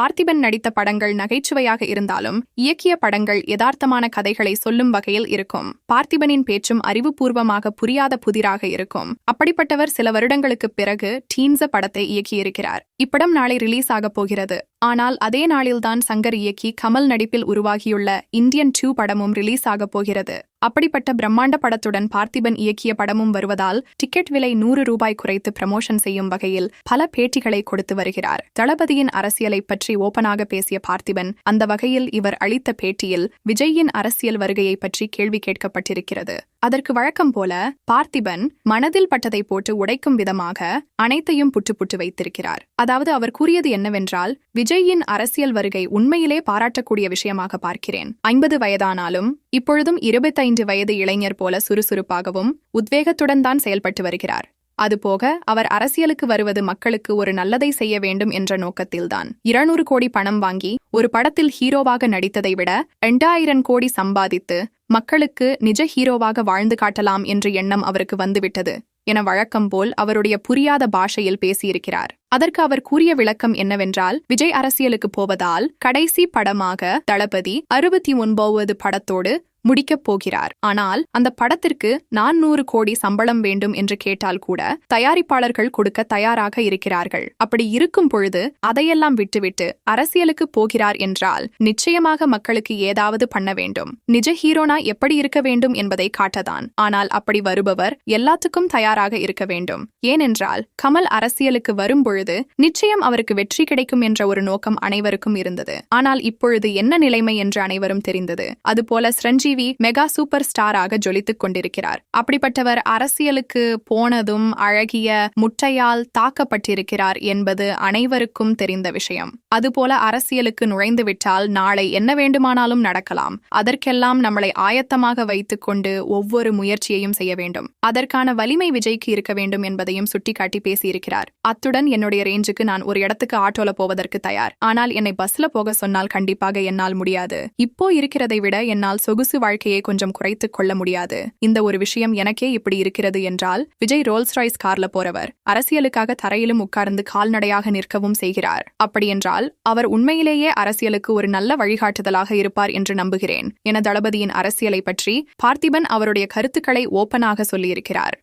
பார்த்திபன் நடித்த படங்கள் நகைச்சுவையாக இருந்தாலும் இயக்கிய படங்கள் யதார்த்தமான கதைகளை சொல்லும் வகையில் இருக்கும். பார்த்திபனின் பேச்சும் அறிவுபூர்வமாக புரியாத புதிராக இருக்கும். அப்படிப்பட்டவர் சில வருடங்களுக்குப் பிறகு டீன்ஸ படத்தை இயக்கியிருக்கிறார். இப்படம் நாளை ரிலீஸ் ஆகப் போகிறது. ஆனால் அதே நாளில்தான் சங்கர் இயக்கி கமல் நடிப்பில் உருவாகியுள்ள இந்தியன் டூ படமும் ரிலீஸ் ஆகப் போகிறது. அப்படிப்பட்ட பிரம்மாண்ட படத்துடன் பார்த்திபன் இயக்கிய படமும் வருவதால் டிக்கெட் விலை நூறு ரூபாய் குறைத்து பிரமோஷன் செய்யும் வகையில் பல பேட்டிகளை கொடுத்து வருகிறார். தளபதியின் அரசியலை பற்றி ஓபனாக பேசிய பார்த்திபன் அந்த வகையில் இவர் அளித்த பேட்டியில் விஜயின் அரசியல் வருகையை பற்றி கேள்வி கேட்கப்பட்டிருக்கிறது. அதற்கு வழக்கம் போல பார்த்திபன் மனதில் பட்டதை போட்டு உடைக்கும் விதமாக அனைத்தையும் புட்டு புட்டு வைத்திருக்கிறார். அதாவது அவர் கூறியது என்னவென்றால் விஜயின் அரசியல் வருகை உண்மையிலே பாராட்டக்கூடிய விஷயமாக பார்க்கிறேன். ஐம்பது வயதானாலும் இப்பொழுதும் இருபத்தைந்து வயது இளைஞர் போல சுறுசுறுப்பாகவும் உத்வேகத்துடன் தான் செயல்பட்டு வருகிறார். அதுபோக அவர் அரசியலுக்கு வருவது மக்களுக்கு ஒரு நல்லதை செய்ய வேண்டும் என்ற நோக்கத்தில்தான். இருநூறு கோடி பணம் வாங்கி ஒரு படத்தில் ஹீரோவாக நடித்ததை விட இரண்டாயிரம் கோடி சம்பாதித்து மக்களுக்கு நிஜ ஹீரோவாக வாழ்ந்து காட்டலாம் என்ற எண்ணம் அவருக்கு வந்துவிட்டது. என வழக்கம் போல் அவருடைய புரியாத பாஷையில் பேசியிருக்கிறார். அதற்கு அவர் கூறிய விளக்கம் என்னவென்றால் விஜய் அரசியலுக்கு போவதால் கடைசி படமாக தளபதி அறுபத்தி ஒன்பது படத்தோடு முடிக்கப் போகிறார். ஆனால் அந்த படத்திற்கு நானூறு கோடி சம்பளம் வேண்டும் என்று கேட்டால் கூட தயாரிப்பாளர்கள் கொடுக்க தயாராக இருக்கிறார்கள். அப்படி இருக்கும் பொழுது அதையெல்லாம் விட்டுவிட்டு அரசியலுக்கு போகிறார் என்றால் நிச்சயமாக மக்களுக்கு ஏதாவது பண்ண வேண்டும். நிஜ ஹீரோனா எப்படி இருக்க வேண்டும் என்பதை காட்டதான். ஆனால் அப்படி வருபவர் எல்லாத்துக்கும் தயாராக இருக்க வேண்டும். ஏனென்றால் கமல் அரசியலுக்கு வரும்பொழுது நிச்சயம் அவருக்கு வெற்றி கிடைக்கும் என்ற ஒரு நோக்கம் அனைவருக்கும் இருந்தது. ஆனால் இப்பொழுது என்ன நிலைமை என்று அனைவரும் தெரிந்தது. அதுபோல சிரஞ்சீவி மெகா சூப்பர் ஸ்டாராக ஜொலித்துக் கொண்டிருக்கிறார். அப்படிப்பட்டவர் அரசியலுக்கு போனதும் அழகிய முட்டையால் தாக்கப்பட்டிருக்கிறார் என்பது அனைவருக்கும் தெரிந்த விஷயம். அதுபோல அரசியலுக்கு நுழைந்துவிட்டால் நாளை என்ன வேண்டுமானாலும் நடக்கலாம். அதற்கெல்லாம் நம்மளை ஆயத்தமாக வைத்துக் கொண்டு ஒவ்வொரு முயற்சியையும் செய்ய வேண்டும். அதற்கான வலிமை விஜய்க்கு இருக்க வேண்டும் என்பதையும் சுட்டிக்காட்டி பேசியிருக்கிறார். அத்துடன் என்னுடைய ரேஞ்சுக்கு நான் ஒரு இடத்துக்கு ஆட்டோல போவதற்கு தயார். ஆனால் என்னை பஸ்ல போக சொன்னால் கண்டிப்பாக என்னால் முடியாது. இப்போ இருக்கிறதை விட என்னால் சொகுசு வாழ்க்கையை கொஞ்சம் குறைத்துக் கொள்ள முடியாது. இந்த ஒரு விஷயம் எனக்கே இப்படி இருக்கிறது என்றால் விஜய் ரோல்ஸ் ராய்ஸ் கார்ல போறவர். அரசியலுக்காக தரையிலும் உட்கார்ந்து கால்நடையாக நிற்கவும் செய்கிறார். அப்படியென்றால் அவர் உண்மையிலேயே அரசியலுக்கு ஒரு நல்ல வழிகாட்டுதலாக இருப்பார் என்று நம்புகிறேன். என தளபதியின் அரசியலை பற்றி பார்த்திபன் அவருடைய கருத்துக்களை ஓப்பனாக சொல்லியிருக்கிறார்.